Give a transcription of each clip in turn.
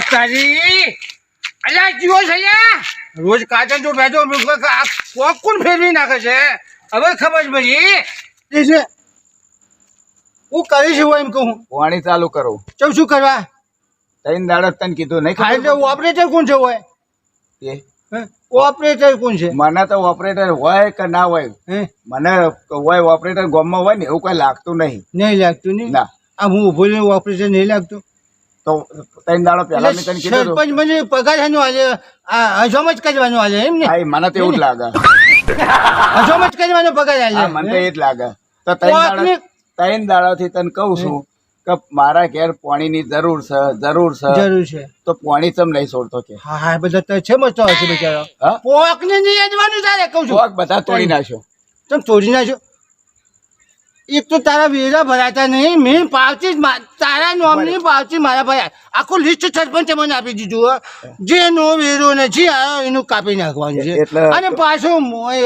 તારી અલ્યા જીવો છે રોજ કાચન જો બેઠો આ કોક કોણ ફેરવી નાખે છે? હવે ખબર પછી એ છે. હું કરીશ હું એમ કહું. વાણી ચાલુ કરું. ચમ શું કરવા? તૈન દાડા તને કીધું નહીં ખાય એટલે ઓપરેટર કોણ છે હોય? એ. હે? ઓપરેટર કોણ છે? મને તો ઓપરેટર હોય કે ના હોય? હે? મને હોય ઓપરેટર ગામમાં હોય ને એવું કઈ લાગતું નહીં. નહીં લાગતું નહીં? ના. આ હું ઊભો ઓપરેટર નહીં લાગતું? તો ત્રણ દાડો પહેલા મેં તને કીધું સરપંચ મને પગાર એનો આજે હજોમ જ કરવાનો આજે એમ ને? હા, મને તો એવું જ લાગે. હજોમ જ કરવાનો પગાર મને તો એ જ લાગે. તો ત્રણ દાડા ત્રણ દાડાથી તને કહું છું કે મારા ઘેર પાણીની જરૂર છે જરૂર છે. જરૂર છે. તો પાણી તમ નહીં છોડતો કે? હા હા બધા તો છે મસ્ત હશે બિચારો. પોક ને નહીં અજવાનું તારે કહું છું. પોક બધા તોડી નાખ્યો. તમે તોડી નાખ્યો? એક તો તારા વેરા ભરાતા નહીં. મેં પાવતી તારા નોમની પાવતી મારા ભાઈ. આખું લિસ્ટ સરપંચે મને આપી દીધું જે નો વેરો નથી આવ્યો એનું કાપી નાખવાનું છે. અને પાછો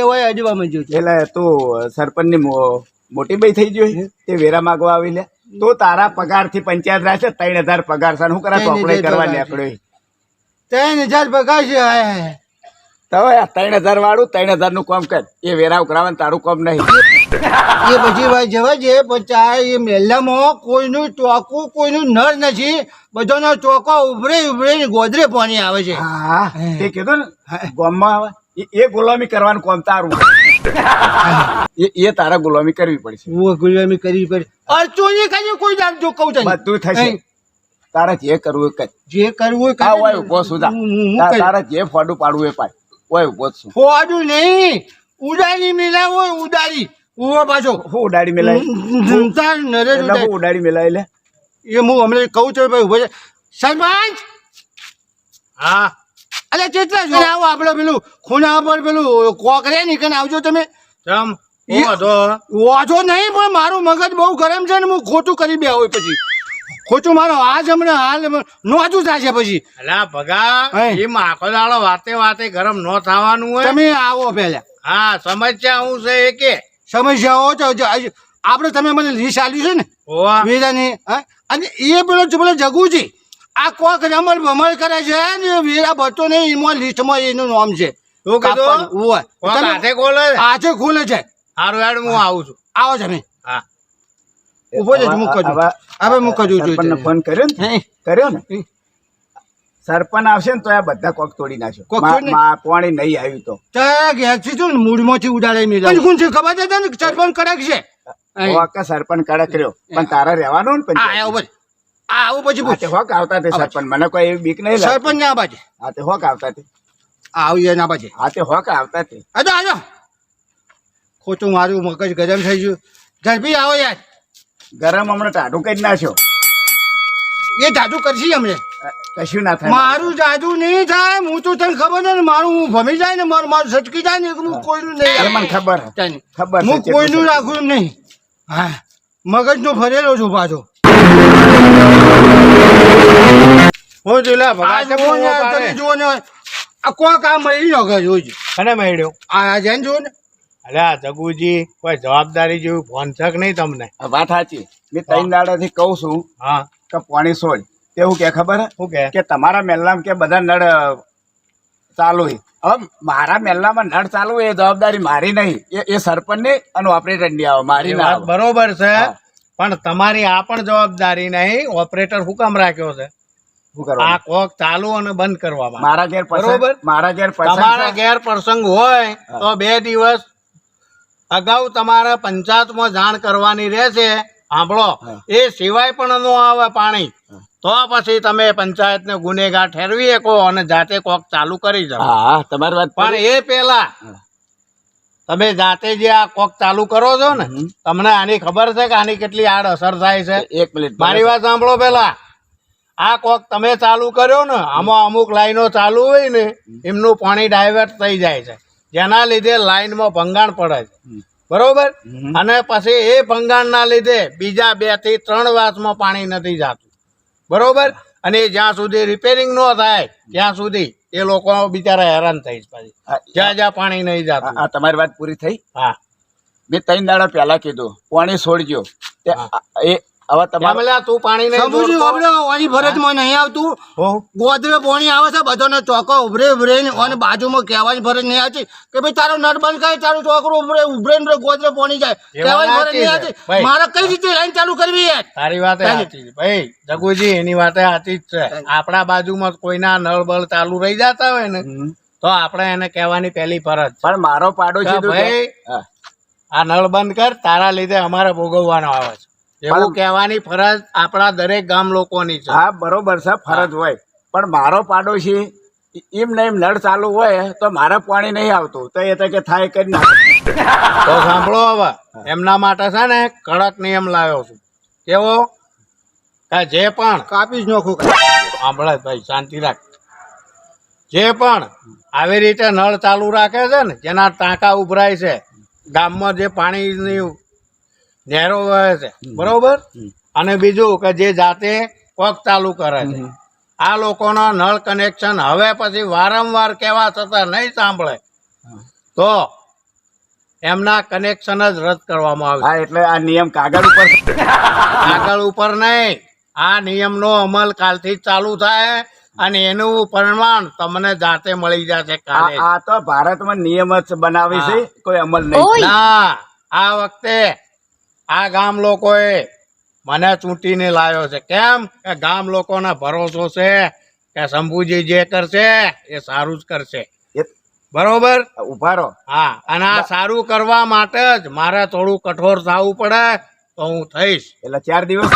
એવો અડવા ગયો એટલે તો સરપંચની મોટી ભાઈ થઈ ગયો? તે વેરા માગવા આવી લે. તો તારા પગારથી પંચાયત રાખશે ત્રણ હજાર પગાર છે શું કરે આપણે કરવા. નીકળ્યો ત્રણ હજાર પગાર છે. તો ત્રણ હજાર વાળું ત્રણ હજારનું કામ કર. એ વેરા ઉકરાવવાનું તારું કામ નહીં. એ પછી ભાઈ જવા છે પણ એ મેલામાં કોઈનું ચોકું કોઈનું નર નથી. બધાનો ચોકો ઉભરે ઉભરે ગોદરે પાણી આવે છે. હા તે કીધું ને ગામમાં આવે એ- એ ગુલામી કરવાનું કોમ તારું. એ એ તારા ગુલામી કરવી પડશે. હું ગુલામી કરવી પડે. અડચોની કઈ કોઈ જાણ જો કહું તને બધું થશે. તારા જે કરવું એ કર. જે કરવું હોય હા કરી હોય ઊભો સુધા. તારા જે ફોડું પાડવું એ પાડ. હોય ઊભો છું. ફોડું નહીં. ઉડાડી મિલાવો હોય ઉડાડી. ઉવો પાછો. હું ઉડાડી મેલાય. જનતા નરેશ. હું ઉડાડી મેલાય લે. એ હું હમણાં કહું છું ભાઈ ઊભો છે. સરપંચ! હા. અરે કેટલા જોડે આવો આપણે પેલું ખૂના પર પેલું કોકરે નીકળીને આવજો તમે. એ- વાંચો નહીં પણ મારું મગજ બહુ ગરમ છે ને હું ખોટું કરી બે હોય પછી. ખોટું મારો આજ હમણાં હાલ નોતું થશે પછી. અલા ભગા હે. એમ આખો દાડો વાતે વાતે ગરમ ન થવાનું હોય. તમે આવો પહેલા. હા સમસ્યા હું છે એ કે સમસ્યાઓ હો જ- જ- આપણે તમે મને લીસ આપ્યું છે ને વેરાની હા? અને એ પેલો જ પેલો જગુજી આ કોક રમલ ભમલ કરે છે ને વેરા ભટ્ટો નહીં એમાં લિસ્ટમાં એનું નામ છે. હાથે ખોલે હાથે ખુલે છે. હારું હેડ હું આવું છું. આવો તમે. હા. ઊભો છે હું હવે હું કરું છું સરપંચને ફોન કર્યો ને? કર્યો ને. સરપંચ આવશે ને તો આ બધા કોક તોડી નાખ્યો પાણી નહીં આવ્યું તો. ઘેરથી છું ને મૂળમાંથી ઉડાડી મેલા કોણ છે ખબર છે ને સરપંચ કડક છે. હોક સરપંચ કડક રહ્યો. પણ તારા રહેવાનું ને આ આવો પછી આ આવો પછી હા તે પૂછ. હોક આવતા તે સરપંચ. મને કોઈ એવી બીક નહીં સરપંચ ના બાજુ. હા તે હોક આવતા તે. આવીએ ના બાજુ. હા તે હોક આવતા તે. આજો આજો ખોટું મારું મગજ ગરમ થઈ ગયું. ઝડપી આવો યાર. ગરમ હમણાં ટાઢું કરી નાખ્યો. એ જાદુ કરશી અમને? કશું ના થાય. મારું જાદુ નહીં થાય હું તો તને ખબર છે ને મારું હું ભમી જાય ને મારું મારું સટકી જાય ને એકલું કોઈનું નહીં. મને ખબર ખબર હું કોઈનું. રાખું નહીં. હા. મગજનો ભરેલો છું પાછો. હું જોલા ભગવાન તમે જુઓ ને આ કોક કામ મળી નો ઘર જોઈજો કને મળ્યો? આ જેન જુઓ ને. અલ્યા જગુજી કોઈ જવાબદારી જેવું ફોન થક નહીં તમને. વાત સાચી. મેં ત્રણ દાડાથી કહું છું. હા. કે પાણી સોજ તે હું કે ખબર હે? કે? કે તમારા મેલનામાં કે બધા નળ ચાલુ છે હવે મારા મહેલનામાં નળ ચાલુ એ જવાબદારી મારી નહીં. એ એ સરપંચની અને ઓપરેટરની આવે મારી ના આવે. બરોબર છે. હા. પણ તમારી આ પણ જવાબદારી નહીં. ઓપરેટર હુકમ રાખ્યો છે? શું કરવાનું? આ કોક ચાલુ અને બંધ કરવામાં. મારા ઘેર પસંદ બરોબર. મારા ઘેર પસંદ તમારા છે. ઘેર પ્રસંગ હોય તો બે દિવસ અગાઉ તમારે પંચાયતમાં જાણ કરવાની રહેશે. સાંભળો એ સિવાય પણ ન આવે પાણી. તો પછી તમે પંચાયતને ગુનેગાર ઠેરવી શકો અને જાતે કોક ચાલુ કરી જાઓ હા તમારી વાત પણ એ પેલા તમે જાતે જે આ કોક ચાલુ કરો છો ને તમને આની ખબર છે કે આની કેટલી આડ અસર થાય છે? એક મિનિટ મારી વાત સાંભળો પેલા. આ કોક તમે ચાલુ કર્યો ને આમાં અમુક લાઈનો ચાલુ હોય ને એમનું પાણી ડાયવર્ટ થઈ જાય છે. જેના લીધે લાઈનમાં ભંગાણ પડે છે. બરોબર? અને પછી એ ભંગાણના લીધે બીજા બેથી ત્રણ વાસમાં પાણી નથી જતું. બરોબર? અને જ્યાં સુધી રિપેરિંગ ન થાય ત્યાં સુધી એ લોકો બિચારા હેરાન થઈ પછી. જ્યાં જ્યાં પાણી નહીં જતું. હા તમારી વાત પૂરી થઈ? હા. મેં ત્રણ દાડા પહેલા કીધું પાણી છોડજો. એ હવે તમારે તું પાણી નહીં સમજુ દોડતો? ઓની ફરજમાં નહીં આવતું. ગોદરે પોણી આવે છે બધાનો ચોકો ઉભરે ઉભરે ને ઓની બાજુમાં કહેવાની ફરજ નહીં આવતી. કે ભાઈ તારો નટ બંધ કરે તારું ચોકરો ઉભરે ઉભરે ને ગોદરે પોણી જાય. કહેવાની ફરજ નહીં આવતી. મારે કઈ રીતે લાઈન ચાલુ કરવી યાર? તારી વાત સાચી ભાઈ જગુજી એની વાત સાચી જ છે. આપણા બાજુમાં કોઈના નળ બળ ચાલુ રહી જતા હોય ને તો આપણે એને કહેવાની પહેલી ફરજ પણ મારો પાડોશી છે ભાઈ, આ નળ બંધ કર તારા લીધે અમારે ભોગવવાનો આવે છે. એવું કહેવાની ફરજ આપણા દરેક ગામ લોકોની છે. હા બરોબર છે ફરજ હોય. પણ મારો પાડોશી એમ ને એમ નળ ચાલુ હોય તો મારે પાણી નહીં આવતું. તો એ તો કે થાય કરી નાખે. તો સાંભળો હવે. એમના માટે છે ને કડક નિયમ લાવ્યો છું. કેવો? કે જે પણ કાપી જ નોખું સાંભળે ભાઈ શાંતિ રાખ. જે પણ આવી રીતે નળ ચાલુ રાખે છે ને જેના ટાંકા ઉભરાય છે ગામમાં જે પાણીની નહેરો વહે છે. બરોબર? અને બીજું કે જે જાતે પગ ચાલુ કરે છે. આ લોકોના નળ કનેક્શન હવે પછી વારંવાર કહેવા છતાં નહીં સાંભળે. તો એમના કનેક્શન જ રદ કરવામાં આવે એટલે આ નિયમ કાગળ ઉપર કાગળ ઉપર નહીં. આ નિયમનો અમલ કાલથી ચાલુ થાય અને એનું પરિણામ તમને જાતે મળી જશે કાલે. આ તો ભારતમાં નિયમ જ બનાવી છે. કોઈ અમલ નહીં. ના આ વખતે આ ગામ લોકોએ મને ચૂંટીને લાવ્યો છે. કેમ? કે ગામ લોકોને ભરોસો છે કે શંભુજી જે કરશે એ સારું જ કરશે. બરોબર? ઉભારો હા અને આ સારું કરવા માટે જ મારે થોડું કઠોર થવું પડે તો હું થઈશ. એટલે ચાર દિવસ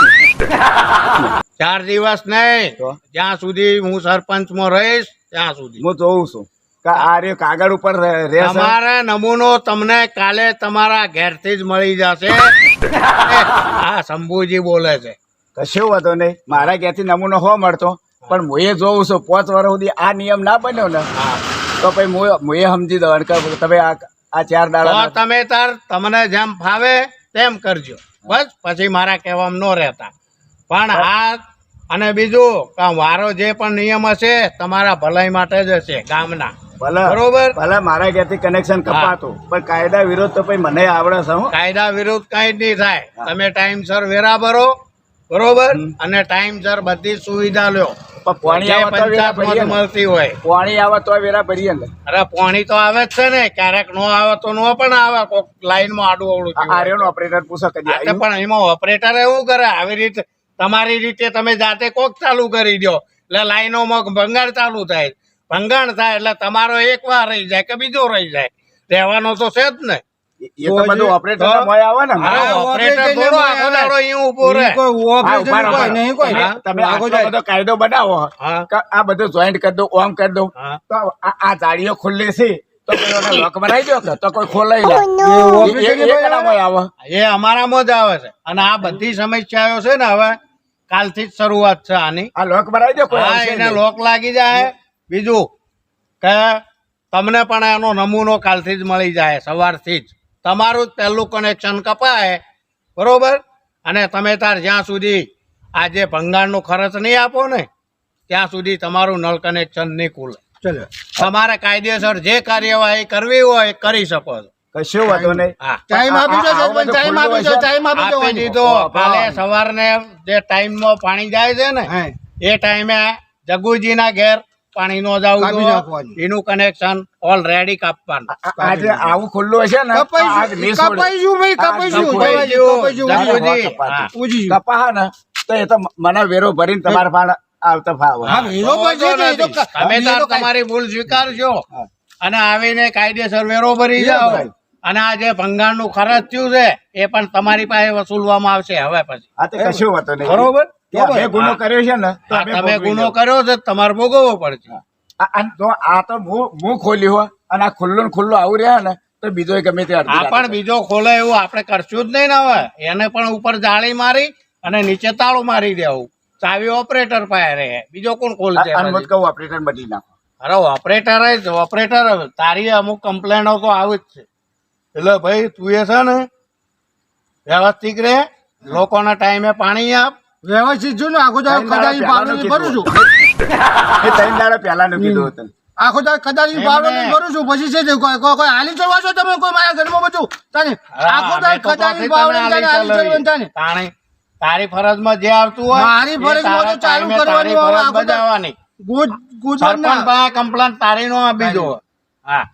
ચાર દિવસ નહીં. તો? જ્યાં સુધી હું સરપંચમાં રહીશ ત્યાં સુધી. હું જોઉં છું. કે આ કાગળ ઉપર તમારે નમૂનો તમને કાલે તમારા ઘેરથી જ મળી જશે. આ શંભુજી બોલે છે. કશું વાંધો નહીં. મારા ક્યાંથી નમૂનો હો મળતો. પણ હું એ જોઉં છું પાંચ વર્ષ સુધી આ નિયમ ના બન્યો ને હા. તો પછી હું હું એ સમજી દઉં કે તમે આ આ ચાર દાડા તમે તાર તમને જેમ ફાવે તેમ કરજો. બસ પછી મારા કહેવામાં ન રહેતા. પણ આ અને બીજું કે વારો જે પણ નિયમ હશે તમારા ભલાઈ માટે જ હશે ગામના. ભલે બરોબર. ભલે મારા ઘેરથી કનેક્શન કપાતું પણ કાયદા વિરોધ તો પછી મને આવડે છે હો. કાયદા વિરુદ્ધ કઈ જ નહીં થાય. તમે ટાઈમસર વેરા ભરો બરોબર? અને ટાઈમસર બધી સુવિધા લ્યો. પાણી આવે તો વેરા ભરીએ અરે પાણી તો જ છે ને. ક્યારેક નો આવે તો નો પણ આવે. કોક લાઈનમાં આડું. આર્યનો ઓપરેટર પૂછો આવ્યું? પણ એમાં ઓપરેટર એવું કરે. આવી રીતે તમારી રીતે તમે જાતે કોક ચાલુ કરી દો. એટલે લાઈનોમાં ભંગાર ચાલુ થાય. ભંગાણ થાય એટલે તમારો એક વાર રહી જાય કે બીજો રહી જાય. રહેવાનો તો છે જ ને. એ તો બધું ઓપરેટર આવે ને ઓપરેટર થોડો આખો દાડો અહીં ઊભો રહે. કોઈ હા, ઓપરેશન ઊભા રહો, કોઈ નહીં કોઈ તમે આગો બધો કાયદો બનાવો. આ બધું જોઈન્ટ કરી દો ઓમ કરી દો તો આ આ જાળીઓ ખુલ્લી છે. તો કોઈ લોક બનાવી દો તો કોઈ ખોલાઈ લે. એ એ- અમારામાં જ આવે છે. અને આ બધી સમસ્યાઓ છે ને હવે કાલથી જ શરૂઆત છે આની. આ લોક બનાવી દો કોઈ હા એને લોક લાગી જાય. બીજું કે તમને પણ એનો નમૂનો કાલથી જ મળી જાય સવારથી જ. તમારું જ પહેલું કનેક્શન કપાય બરોબર? અને તમે તાર જ્યાં સુધી આ જે ભંગાણનો ખર્ચ નહીં આપો ને ત્યાં સુધી તમારું નળ કનેક્શન નહીં ખુલે. ચલો. તમારે કાયદેસર જે કાર્યવાહી કરવી હોય એ કરી શકો છો. કશું વાંધો નહીં. ટાઈમ આપી દો આ- આ સરપંચ ટાઈમ આપી દો ટાઈમ આપી દો દીધો. કાલે સવારને જે ટાઈમમાં પાણી જાય છે ને એ ટાઈમે જગુજીના ઘેર પાણી નો એનું કનેક્શન ઓલરેડી કાપવાનું. આજે આવું ખુલ્લું હશે ને કપાઈશું નહીં છોડે. કપાઈશું ભાઈ કપાઈશું કપાઈ કપાઈશું કપાઈશું જાણે જગુજી, હવા કપાતી. હા. ઉજી. કપા ને તો એ તો મને વેરો ભરીને તમારા પાસે આવતા ફાવે તમે તમારી ભૂલ સ્વીકારજો. અને આવીને કાયદેસર વેરો ભરી જાઓ. અને આ જે ભંગાણનું ખર્ચ થયું છે એ પણ તમારી પાસે વસૂલવામાં આવશે. હવે પછી. કશું વાતો નહીં. બરોબર? ગુનો કર્યો છે ને તો આ અમે તમે ગુનો કર્યો છે તમારે ભોગવવો પડશે. આ- તો આ તો હું હું ખોલ્યું હોય અને આ ખુલ્લું ને ખુલ્લું આવું રહ્યા ને તો બીજો ગમે તે આ પણ બીજો ખોલે એવું આપણે કરશું જ નહીં ને હવે. એને પણ ઉપર જાળી મારી અને નીચે તાળું મારી દેવું. ચાવી ઓપરેટર પાસે રહે. બીજો કોણ પછી? કહું ઓપરેટર બદલી નાખો. અરે ઓપરેટર જ ઓપરેટર તારી અમુક કમ્પ્લેનો તો આવી જ છે. એટલે ભાઈ તું એ છે ને વ્યવસ્થિત રહે. લોકોના ટાઈમે પાણી આપ. વ્યવસ્થિત છું ને આખો દાડો કદાચ પાવડર ભરું છું. એ ત્રણ દાડા પહેલાનું કીધું હતું. આખો દાડો કદાચ પાવડર ભરું છું. પછી છે કોઈ હાલી ચડવા છો તમે? કોઈ મારા ઘરમાં બધું? તાને આખો દાડો કદાચ પાવડર તાને હાલી ચડવા તાને તાણે. તારી ફરજમાં જે આવતું હોય મારી ફરજમાં તો ચાલુ કરવાની હોય આખું બજાવવાની. ગુજ ગુજરાત પાસે કમ્પ્લેન તારી નો આપી દો હા.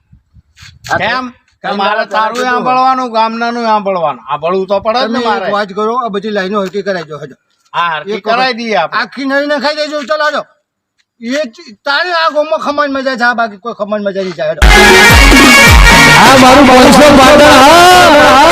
કેમ? મારે સારું. સાંભળવાનું ગામનાનું સાંભળવાનું. સાંભળવું તો પડે ને મારે. વાત કરો આ બધી લાઈનો હકી કરાઈ જો હજો હા વખત. કરાવી દઈએ આખી નળી નખાઈ દેજો ચલો હજો એ તારે આ ગોમાં ખમણ મજા છે આ બાકી કોઈ ખમણ મજા નહીં જાય હજો મારું બોનસો હા.